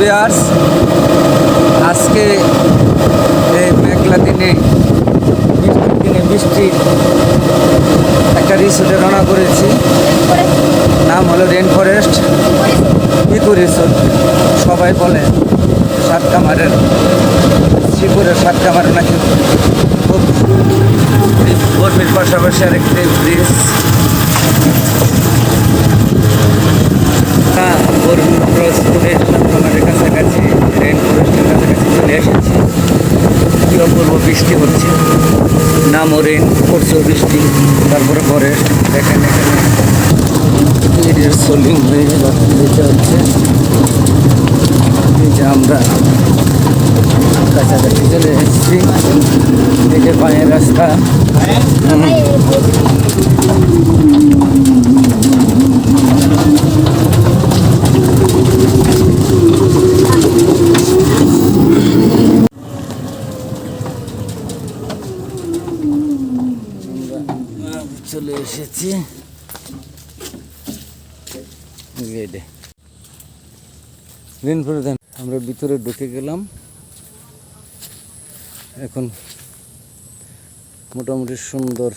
বিয়ার্স আজকে এই মেঘলা দিনে, বৃষ্টির দিনে বৃষ্টি একটা রিসোর্টে রওনা করেছি। নাম হলো রেন ফরেস্ট ইকো রিসোর্ট সবাই বলে সাতকামারের শ্রীপুরের সাতকামারে নাকি খুব গরমির পাশাপাশি আরেকটি ব্রিজ হ্যাঁ বরুণ ক্রসপুরের সাতকামারের কাছাকাছি রেন ফরেস্টের কাছাকাছি চলে এসেছি কি অপূর্ব বৃষ্টি হচ্ছে নামও রেন পড়ছে বৃষ্টি তারপরে ফরেস্ট দেখেন এখানে এরিয়ার সোলিং হয়ে যেতে হচ্ছে। যে আমরা কাছাকাছি চলে এসেছি এই যে পায়ের রাস্তা হুম। আমরা চলে এসেছি। দিন পরে আমরা ভিতরে ঢুকে গেলাম। এখন মোটামুটি সুন্দর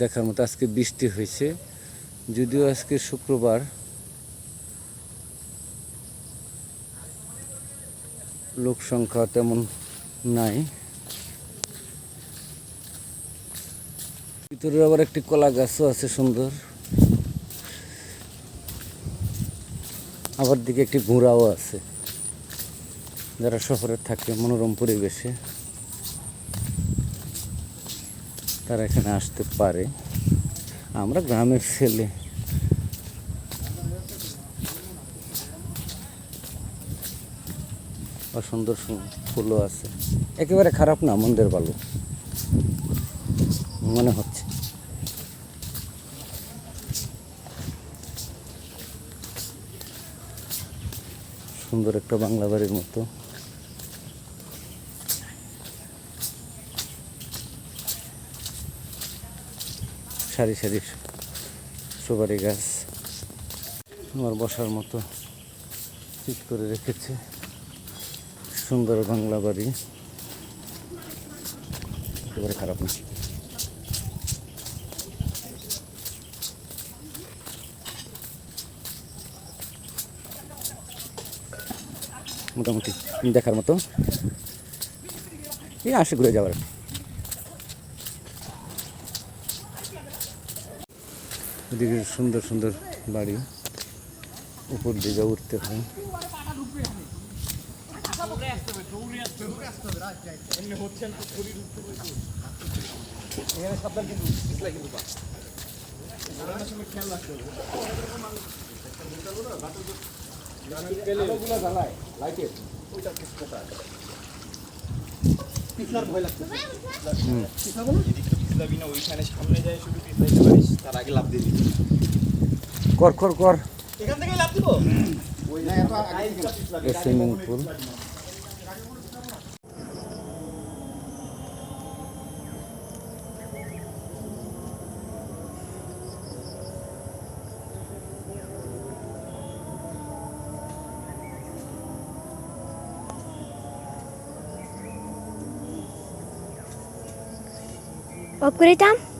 দেখার মতো আজকে বৃষ্টি হয়েছে। যদিও আজকে শুক্রবার, লোক সংখ্যা তেমন নাই। ভিতরে আবার একটি কলা গাছও আছে সুন্দর। আবার দিকে একটি ঘোড়াও আছে। যারা শহরে থাকে, মনোরম পরিবেশে, তারা এখানে আসতে পারে। আমরা গ্রামের ছেলে। সুন্দর ফুলও আছে। একেবারে খারাপ না, মন্দির ভালো মনে হচ্ছে সুন্দর একটা বাংলা বাড়ির মতো। সারি সারি সুপারি গাছ আমার বসার মতো ঠিক করে রেখেছে। সুন্দর বাংলা বাড়ি। একেবারে খারাপ না। মোটামুটি দেখার মতো। এই আসে ঘুরে যাওয়ার। এদিকে সুন্দর সুন্দর বাড়ি। উপর দিকে উঠতে হয়। পিছলাবি না ওইখানে কর কর কর। এখান থেকে লাভ দিব? ওই না এত আগে সুইমিং 遅れた？